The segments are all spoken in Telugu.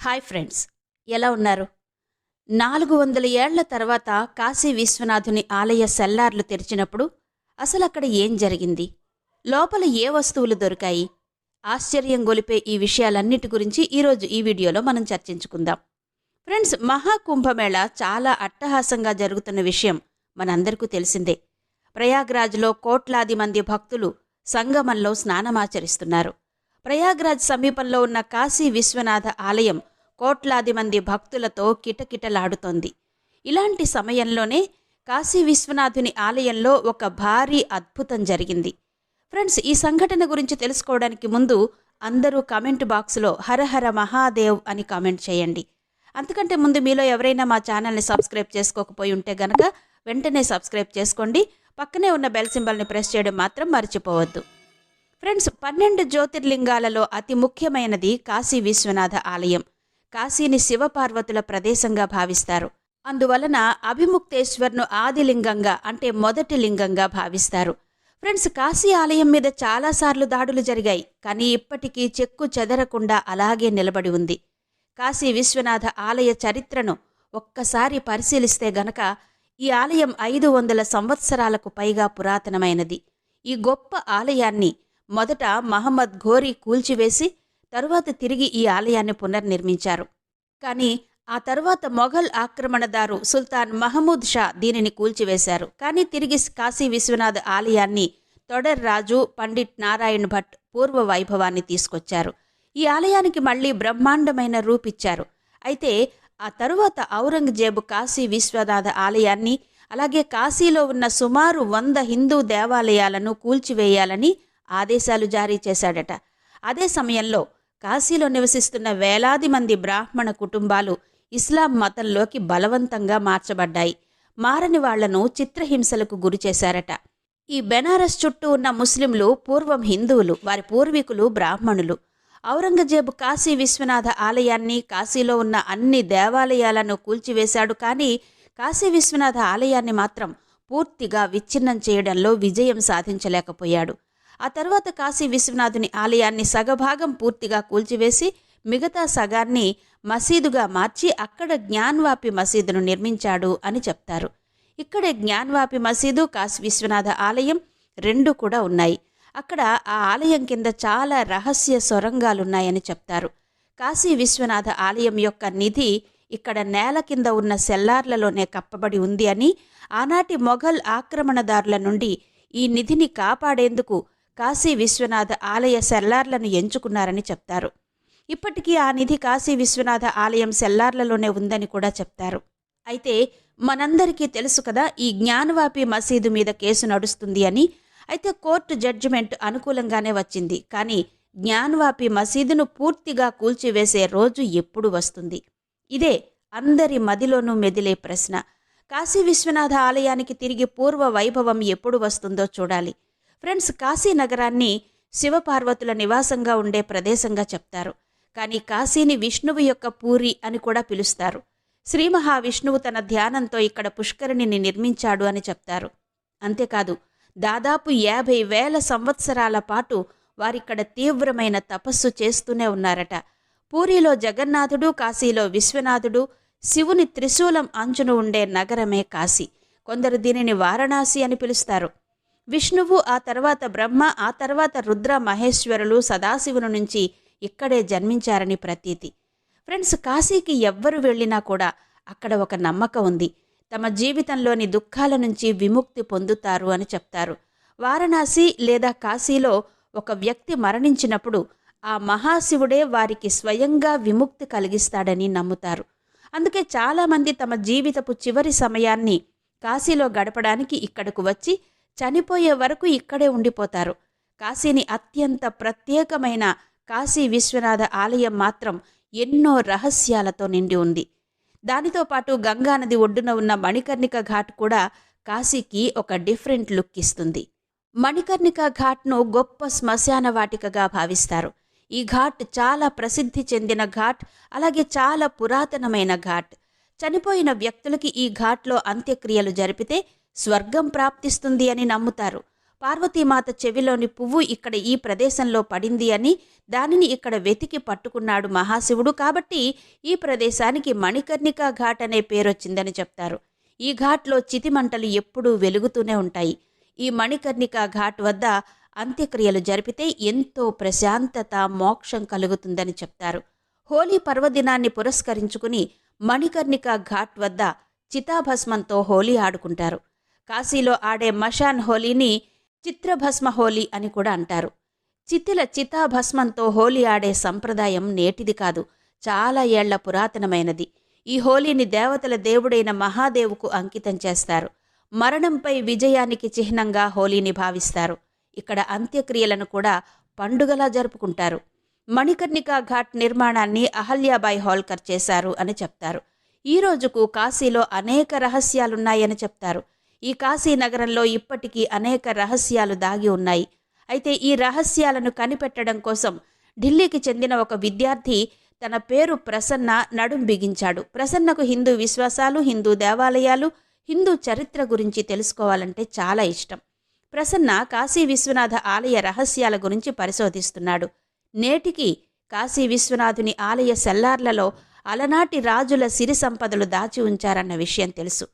హాయ్ ఫ్రెండ్స్ ఎలా ఉన్నారు? నాలుగు వందల ఏళ్ళ తర్వాత కాశీ విశ్వనాథుని ఆలయ సెల్లార్లు తెరిచినప్పుడు అసలు అక్కడ ఏం జరిగింది? లోపల ఏ వస్తువులు దొరికాయి? ఆశ్చర్యం గొలిపే ఈ విషయాలన్నిటి గురించి ఈరోజు ఈ వీడియోలో మనం చర్చించుకుందాం. ఫ్రెండ్స్ మహాకుంభమేళ చాలా అట్టహాసంగా జరుగుతున్న విషయం మనందరికీ తెలిసిందే. ప్రయాగ్రాజ్లో కోట్లాది మంది భక్తులు సంగమంలో స్నానమాచరిస్తున్నారు. ప్రయాగ్రాజ్ సమీపంలో ఉన్న కాశీ విశ్వనాథ ఆలయం కోట్లాది మంది భక్తులతో కిటకిటలాడుతోంది. ఇలాంటి సమయంలోనే కాశీ విశ్వనాథుని ఆలయంలో ఒక భారీ అద్భుతం జరిగింది. ఫ్రెండ్స్ ఈ సంఘటన గురించి తెలుసుకోవడానికి ముందు అందరూ కామెంట్ బాక్స్లో హరహర మహాదేవ్ అని కామెంట్ చేయండి. అంతకంటే ముందు మీలో ఎవరైనా మా ఛానల్ని సబ్స్క్రైబ్ చేసుకోకపోయి ఉంటే గనక వెంటనే సబ్స్క్రైబ్ చేసుకోండి. పక్కనే ఉన్న బెల్ సింబల్ని ప్రెస్ చేయడం మాత్రం మర్చిపోవద్దు. ఫ్రెండ్స్ పన్నెండు జ్యోతిర్లింగాలలో అతి ముఖ్యమైనది కాశీ విశ్వనాథ ఆలయం. కాశీని శివపార్వతుల ప్రదేశంగా భావిస్తారు. అందువలన అభిముక్తేశ్వర్ను ఆదిలింగంగా అంటే మొదటి లింగంగా భావిస్తారు. ఫ్రెండ్స్ కాశీ ఆలయం మీద చాలాసార్లు దాడులు జరిగాయి. కానీ ఇప్పటికీ చెక్కు చెదరకుండా అలాగే నిలబడి ఉంది. కాశీ విశ్వనాథ ఆలయ చరిత్రను ఒక్కసారి పరిశీలిస్తే గనక ఈ ఆలయం ఐదు వందల సంవత్సరాలకు పైగా పురాతనమైనది. ఈ గొప్ప ఆలయాన్ని మొదట మహమ్మద్ ఘోరీ కూల్చివేసి తరువాత తిరిగి ఈ ఆలయాన్ని పునర్నిర్మించారు. కానీ ఆ తర్వాత మొఘల్ ఆక్రమణదారు సుల్తాన్ మహమూద్ షా దీనిని కూల్చివేశారు. కానీ తిరిగి కాశీ విశ్వనాథ్ ఆలయాన్ని తొడర్ రాజు పండిట్ నారాయణ్ భట్ పూర్వ వైభవాన్ని తీసుకొచ్చారు. ఈ ఆలయానికి మళ్ళీ బ్రహ్మాండమైన రూపిచ్చారు. అయితే ఆ తరువాత ఔరంగజేబు కాశీ విశ్వనాథ ఆలయాన్ని అలాగే కాశీలో ఉన్న సుమారు వంద హిందూ దేవాలయాలను కూల్చివేయాలని ఆదేశాలు జారీ చేశాడట. అదే సమయంలో కాశీలో నివసిస్తున్న వేలాది మంది బ్రాహ్మణ కుటుంబాలు ఇస్లాం మతంలోకి బలవంతంగా మార్చబడ్డాయి. మారని వాళ్ళను చిత్రహింసలకు గురిచేశారట ఈ బెనారస్ చుట్టూ ఉన్న ముస్లింలు పూర్వం హిందువులు వారి పూర్వీకులు బ్రాహ్మణులు. ఔరంగజేబు కాశీ విశ్వనాథ ఆలయాన్ని కాశీలో ఉన్న అన్ని దేవాలయాలను కూల్చివేశాడు కానీ కాశీ విశ్వనాథ ఆలయాన్ని మాత్రం పూర్తిగా విచ్ఛిన్నం చేయడంలో విజయం సాధించలేకపోయాడు. ఆ తర్వాత కాశీ విశ్వనాథుని ఆలయాన్ని సగభాగం పూర్తిగా కూల్చివేసి మిగతా సగాన్ని మసీదుగా మార్చి అక్కడ జ్ఞాన్వాపి మసీదును నిర్మించాడు అని చెప్తారు. ఇక్కడే జ్ఞాన్వాపి మసీదు కాశీ విశ్వనాథ ఆలయం రెండు కూడా ఉన్నాయి. అక్కడ ఆ ఆలయం కింద చాలా రహస్య సొరంగాలున్నాయని చెప్తారు. కాశీ విశ్వనాథ ఆలయం యొక్క నిధి ఇక్కడ నేల కింద ఉన్న సెల్లార్లలోనే కప్పబడి ఉంది అని ఆనాటి మొఘల్ ఆక్రమణదారుల నుండి ఈ నిధిని కాపాడేందుకు కాశీ విశ్వనాథ ఆలయ సెల్లార్లను ఎంచుకున్నారని చెప్తారు. ఇప్పటికీ ఆ నిధి కాశీ విశ్వనాథ ఆలయం సెల్లార్లలోనే ఉందని కూడా చెప్తారు. అయితే మనందరికీ తెలుసు కదా ఈ జ్ఞానవాపి మసీదు మీద కేసు నడుస్తుంది అని. అయితే కోర్టు జడ్జిమెంట్ అనుకూలంగానే వచ్చింది. కానీ జ్ఞానవాపి మసీదును పూర్తిగా కూల్చివేసే రోజు ఎప్పుడు వస్తుంది? ఇదే అందరి మదిలోనూ మెదిలే ప్రశ్న. కాశీ విశ్వనాథ ఆలయానికి తిరిగి పూర్వ వైభవం ఎప్పుడు వస్తుందో చూడాలి. ఫ్రెండ్స్ కాశీ నగరాన్ని శివపార్వతుల నివాసంగా ఉండే ప్రదేశంగా చెప్తారు. కానీ కాశీని విష్ణువు యొక్క పూరి అని కూడా పిలుస్తారు. శ్రీ మహావిష్ణువు తన ధ్యానంతో ఇక్కడ పుష్కరిణిని నిర్మించాడు అని చెప్తారు. అంతేకాదు దాదాపు యాభై వేల సంవత్సరాల పాటు వారిక్కడ తీవ్రమైన తపస్సు చేస్తూనే ఉన్నారట. పూరిలో జగన్నాథుడు కాశీలో విశ్వనాథుడు శివుని త్రిశూలం అంచును ఉండే నగరమే కాశీ. కొందరు దీనిని వారణాసి అని పిలుస్తారు. విష్ణువు ఆ తర్వాత బ్రహ్మ ఆ తర్వాత రుద్ర మహేశ్వరులు సదాశివుని నుంచి ఇక్కడే జన్మించారని ప్రతీతి. ఫ్రెండ్స్ కాశీకి ఎవ్వరు వెళ్ళినా కూడా అక్కడ ఒక నమ్మకం ఉంది. తమ జీవితంలోని దుఃఖాల నుంచి విముక్తి పొందుతారు అని చెప్తారు. వారణాసి లేదా కాశీలో ఒక వ్యక్తి మరణించినప్పుడు ఆ మహాశివుడే వారికి స్వయంగా విముక్తి కలిగిస్తాడని నమ్ముతారు. అందుకే చాలామంది తమ జీవితపు చివరి సమయాన్ని కాశీలో గడపడానికి ఇక్కడకు వచ్చి చనిపోయే వరకు ఇక్కడే ఉండిపోతారు. కాశీని అత్యంత ప్రత్యేకమైన కాశీ విశ్వనాథ ఆలయం మాత్రం ఎన్నో రహస్యాలతో నిండి ఉంది. దానితో పాటు గంగానది ఒడ్డున ఉన్న మణికర్ణిక ఘాట్ కూడా కాశీకి ఒక డిఫరెంట్ లుక్ ఇస్తుంది. మణికర్ణిక ఘాట్ను గొప్ప శ్మశాన వాటికగా భావిస్తారు. ఈ ఘాట్ చాలా ప్రసిద్ధి చెందిన ఘాట్ అలాగే చాలా పురాతనమైన ఘాట్. చనిపోయిన వ్యక్తులకి ఈ ఘాట్లో అంత్యక్రియలు జరిపితే స్వర్గం ప్రాప్తిస్తుంది అని నమ్ముతారు. పార్వతీమాత చెవిలోని పువ్వు ఇక్కడ ఈ ప్రదేశంలో పడింది అని దానిని ఇక్కడ వెతికి పట్టుకున్నాడు మహాశివుడు కాబట్టి ఈ ప్రదేశానికి మణికర్ణికా ఘాట్ అనే పేరొచ్చిందని చెప్తారు. ఈ ఘాట్లో చితిమంటలు ఎప్పుడూ వెలుగుతూనే ఉంటాయి. ఈ మణికర్ణికా ఘాట్ వద్ద అంత్యక్రియలు జరిపితే ఎంతో ప్రశాంతత మోక్షం కలుగుతుందని చెప్తారు. హోలీ పర్వదినాన్ని పురస్కరించుకుని మణికర్ణికా ఘాట్ వద్ద చితాభస్మంతో హోలీ ఆడుకుంటారు. కాశీలో ఆడే మషాన్ హోలీని చిత్రభస్మ హోలీ అని కూడా అంటారు. చితిల చితాభస్మంతో హోలీ ఆడే సంప్రదాయం నేటిది కాదు చాలా ఏళ్ళ పురాతనమైనది. ఈ హోలీని దేవతల దేవుడైన మహాదేవుకు అంకితం చేస్తారు. మరణంపై విజయానికి చిహ్నంగా హోలీని భావిస్తారు. ఇక్కడ అంత్యక్రియలను కూడా పండుగలా జరుపుకుంటారు. మణికర్ణికా ఘాట్ నిర్మాణాన్ని అహల్యాబాయి హోల్కర్ చేశారు అని చెప్తారు. ఈ రోజుకు కాశీలో అనేక రహస్యాలున్నాయని చెప్తారు. ఈ కాశీ నగరంలో ఇప్పటికీ అనేక రహస్యాలు దాగి ఉన్నాయి. అయితే ఈ రహస్యాలను కనిపెట్టడం కోసం ఢిల్లీకి చెందిన ఒక విద్యార్థి తన పేరు ప్రసన్న నడుం బిగించాడు. ప్రసన్నకు హిందూ విశ్వాసాలు హిందూ దేవాలయాలు హిందూ చరిత్ర గురించి తెలుసుకోవాలంటే చాలా ఇష్టం. ప్రసన్న కాశీ విశ్వనాథ ఆలయ రహస్యాల గురించి పరిశోధిస్తున్నాడు. నేటికి కాశీ విశ్వనాథుని ఆలయ సెల్లార్లలో అలనాటి రాజుల సిరి సంపదలు దాచి ఉంచారన్న విషయం తెలుసు.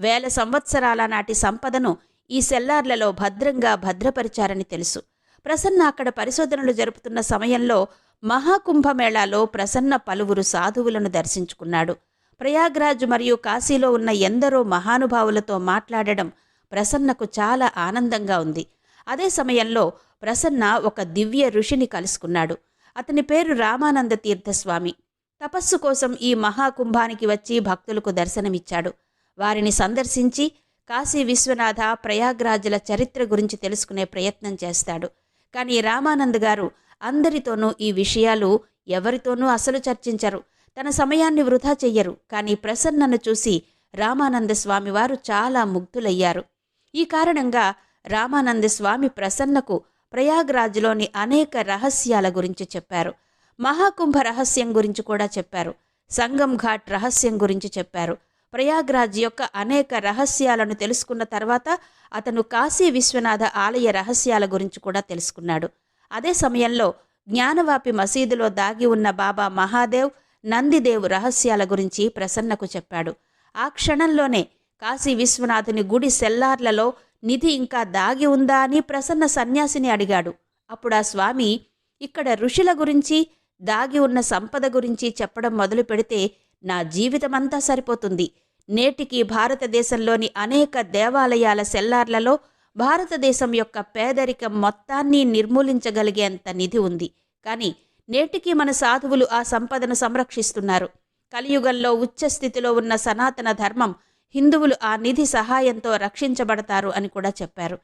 వేల సంవత్సరాల నాటి సంపదను ఈ సెల్లార్లలో భద్రంగా భద్రపరిచారని తెలుసు. ప్రసన్న అక్కడ పరిశోధనలు జరుపుతున్న సమయంలో మహాకుంభమేళాలో ప్రసన్న పలువురు సాధువులను దర్శించుకున్నాడు. ప్రయాగ్రాజ్ మరియు కాశీలో ఉన్న ఎందరో మహానుభావులతో మాట్లాడడం ప్రసన్నకు చాలా ఆనందంగా ఉంది. అదే సమయంలో ప్రసన్న ఒక దివ్య ఋషిని కలుసుకున్నాడు. అతని పేరు రామానంద తీర్థస్వామి. తపస్సు కోసం ఈ మహాకుంభానికి వచ్చి భక్తులకు దర్శనమిచ్చాడు. వారిని సందర్శించి కాశీ విశ్వనాథ ప్రయాగ్రాజుల చరిత్ర గురించి తెలుసుకునే ప్రయత్నం చేస్తాడు. కానీ రామానంద్ గారు అందరితోనూ ఈ విషయాలు ఎవరితోనూ అసలు చర్చించరు. తన సమయాన్ని వృధా చెయ్యరు. కానీ ప్రసన్నను చూసి రామానంద స్వామి వారు చాలా ముగ్ధులయ్యారు. ఈ కారణంగా రామానంద స్వామి ప్రసన్నకు ప్రయాగ్రాజ్లోని అనేక రహస్యాల గురించి చెప్పారు. మహాకుంభ రహస్యం గురించి కూడా చెప్పారు. సంగం ఘాట్ రహస్యం గురించి చెప్పారు. ప్రయాగ్రాజ్ యొక్క అనేక రహస్యాలను తెలుసుకున్న తర్వాత అతను కాశీ విశ్వనాథ ఆలయ రహస్యాల గురించి కూడా తెలుసుకున్నాడు. అదే సమయంలో జ్ఞానవాపి మసీదులో దాగి ఉన్న బాబా మహాదేవ్ నందిదేవ్ రహస్యాల గురించి ప్రసన్నకు చెప్పాడు. ఆ క్షణంలోనే కాశీ విశ్వనాథుని గుడి సెల్లార్లలో నిధి ఇంకా దాగి ఉందా అని ప్రసన్న సన్యాసిని అడిగాడు. అప్పుడు ఆ స్వామి ఇక్కడ ఋషుల గురించి దాగి ఉన్న సంపద గురించి చెప్పడం మొదలు పెడితే నా జీవితమంతా సరిపోతుంది. నేటికి భారతదేశంలోని అనేక దేవాలయాల సెల్లార్లలో భారతదేశం యొక్క పేదరికం మొత్తాన్ని నిర్మూలించగలిగేంత నిధి ఉంది. కానీ నేటికి మన సాధువులు ఆ సంపదను సంరక్షిస్తున్నారు. కలియుగంలో ఉచ్చస్థితిలో ఉన్న సనాతన ధర్మం హిందువులు ఆ నిధి సహాయంతో రక్షించబడతారు అని కూడా చెప్పారు.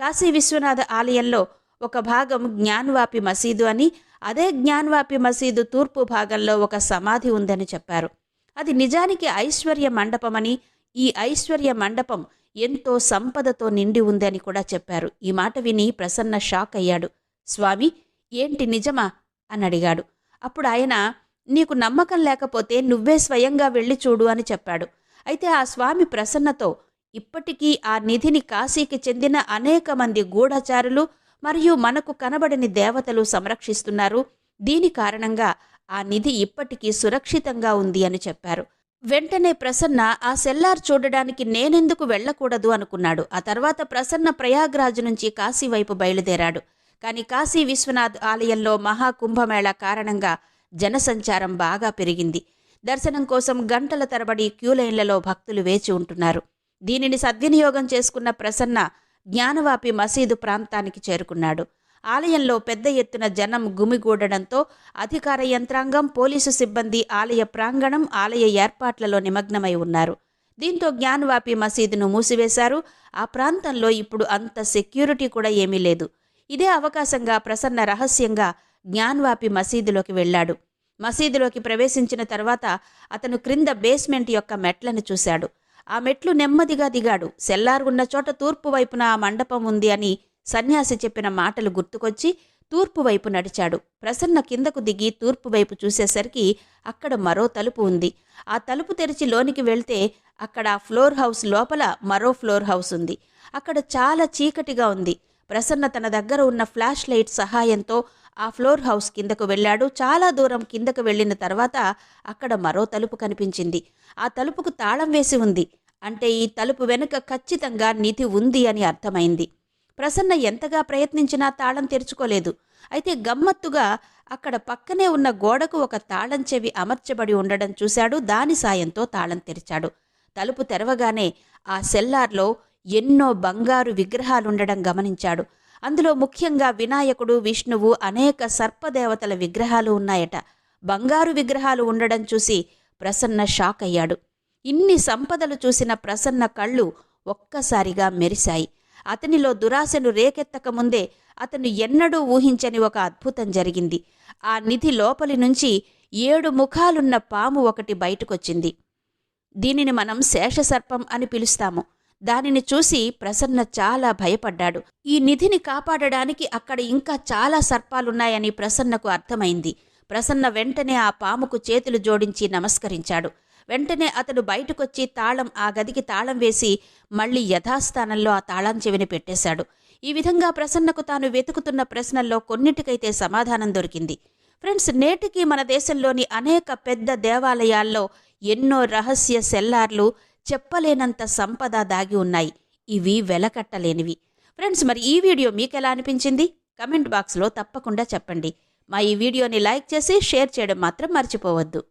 కాశీ విశ్వనాథ ఆలయంలో ఒక భాగం జ్ఞాన్వాపి మసీదు అని అదే జ్ఞాన్వాపి మసీదు తూర్పు భాగంలో ఒక సమాధి ఉందని చెప్పారు. అది నిజానికి ఐశ్వర్య మండపమని ఈ ఐశ్వర్య మండపం ఎంతో సంపదతో నిండి ఉంది అని కూడా చెప్పారు. ఈ మాట విని ప్రసన్న షాక్ అయ్యాడు. స్వామి ఏంటి నిజమా? అని అడిగాడు. అప్పుడు ఆయన నీకు నమ్మకం లేకపోతే నువ్వే స్వయంగా వెళ్ళి చూడు అని చెప్పాడు. అయితే ఆ స్వామి ప్రసన్నతో ఇప్పటికీ ఆ నిధిని కాశీకి చెందిన అనేక మంది గూఢచారులు మరియు మనకు కనబడని దేవతలు సంరక్షిస్తున్నారు. దీని కారణంగా ఆ నిధి ఇప్పటికీ సురక్షితంగా ఉంది అని చెప్పారు. వెంటనే ప్రసన్న ఆ సెల్లార్ చూడడానికి నేనెందుకు వెళ్ళకూడదు అనుకున్నాడు. ఆ తర్వాత ప్రసన్న ప్రయాగ్రాజ్ నుంచి కాశీ వైపు బయలుదేరాడు. కానీ కాశీ విశ్వనాథ్ ఆలయంలో మహాకుంభమేళ కారణంగా జనసంచారం బాగా పెరిగింది. దర్శనం కోసం గంటల తరబడి క్యూలైన్లలో భక్తులు వేచి ఉంటున్నారు. దీనిని సద్వినియోగం చేసుకున్న ప్రసన్న జ్ఞానవాపి మసీదు ప్రాంతానికి చేరుకున్నాడు. ఆలయంలో పెద్ద ఎత్తున జనం గుమిగూడడంతో అధికార యంత్రాంగం పోలీసు సిబ్బంది ఆలయ ప్రాంగణం ఆలయ ఏర్పాట్లలో నిమగ్నమై ఉన్నారు. దీంతో జ్ఞాన్వాపి మసీదును మూసివేశారు. ఆ ప్రాంతంలో ఇప్పుడు అంత సెక్యూరిటీ కూడా ఏమీ లేదు. ఇదే అవకాశంగా ప్రసన్న రహస్యంగా జ్ఞాన్వాపి మసీదులోకి వెళ్ళాడు. మసీదులోకి ప్రవేశించిన తర్వాత అతను క్రింద బేస్మెంట్ యొక్క మెట్లను చూశాడు. ఆ మెట్లు నెమ్మదిగా దిగాడు. సెల్లార్ ఉన్న చోట తూర్పు వైపున ఆ మండపం ఉంది అని సన్యాసి చెప్పిన మాటలు గుర్తుకొచ్చి తూర్పు వైపు నడిచాడు. ప్రసన్న కిందకు దిగి తూర్పు వైపు చూసేసరికి అక్కడ మరో తలుపు ఉంది. ఆ తలుపు తెరిచి లోనికి వెళ్తే అక్కడ ఫ్లోర్ హౌస్ లోపల మరో ఫ్లోర్ హౌస్ ఉంది. అక్కడ చాలా చీకటిగా ఉంది. ప్రసన్న తన దగ్గర ఉన్న ఫ్లాష్ లైట్ సహాయంతో ఆ ఫ్లోర్ హౌస్ కిందకు వెళ్ళాడు. చాలా దూరం కిందకు వెళ్ళిన తర్వాత అక్కడ మరో తలుపు కనిపించింది. ఆ తలుపుకు తాళం వేసి ఉంది. అంటే ఈ తలుపు వెనుక ఖచ్చితంగా నిధి ఉంది అని అర్థమైంది. ప్రసన్న ఎంతగా ప్రయత్నించినా తాళం తెరుచుకోలేదు. అయితే గమ్మత్తుగా అక్కడ పక్కనే ఉన్న గోడకు ఒక తాళం చెవి అమర్చబడి ఉండడం చూశాడు. దాని సాయంతో తాళం తెరిచాడు. తలుపు తెరవగానే ఆ సెల్లార్లో ఎన్నో బంగారు విగ్రహాలుండడం గమనించాడు. అందులో ముఖ్యంగా వినాయకుడు విష్ణువు అనేక సర్పదేవతల విగ్రహాలు ఉన్నాయట. బంగారు విగ్రహాలు ఉండడం చూసి ప్రసన్న షాక్ అయ్యాడు ఇన్ని సంపదలు చూసిన ప్రసన్న కళ్ళు ఒక్కసారిగా మెరిశాయి. అతనిలో దురాశను రేకెత్తక ముందే అతను ఎన్నడూ ఊహించని ఒక అద్భుతం జరిగింది. ఆ నిధి లోపలి నుంచి ఏడు ముఖాలున్న పాము ఒకటి బయటకొచ్చింది. దీనిని మనం శేషసర్పం అని పిలుస్తాము. దానిని చూసి ప్రసన్న చాలా భయపడ్డాడు. ఈ నిధిని కాపాడడానికి అక్కడ ఇంకా చాలా సర్పాలున్నాయని ప్రసన్నకు అర్థమైంది. ప్రసన్న వెంటనే ఆ పాముకు చేతులు జోడించి నమస్కరించాడు. వెంటనే అతడు బయటకొచ్చి తాళం ఆ గదికి తాళం వేసి మళ్ళీ యథాస్థానంలో ఆ తాళం చెవిని పెట్టేశాడు. ఈ విధంగా ప్రసన్నకు తాను వెతుకుతున్న ప్రశ్నల్లో కొన్నిటికైతే సమాధానం దొరికింది. ఫ్రెండ్స్ నేటికి మన దేశంలోని అనేక పెద్ద దేవాలయాల్లో ఎన్నో రహస్య సెల్లార్లు చెప్పలేనంత సంపద దాగి ఉన్నాయి. ఇవి వెలకట్టలేనివి. ఫ్రెండ్స్ మరి ఈ వీడియో మీకు ఎలా అనిపించింది? కమెంట్ బాక్స్లో తప్పకుండా చెప్పండి. మా ఈ వీడియోని లైక్ చేసి షేర్ చేయడం మాత్రం మర్చిపోవద్దు.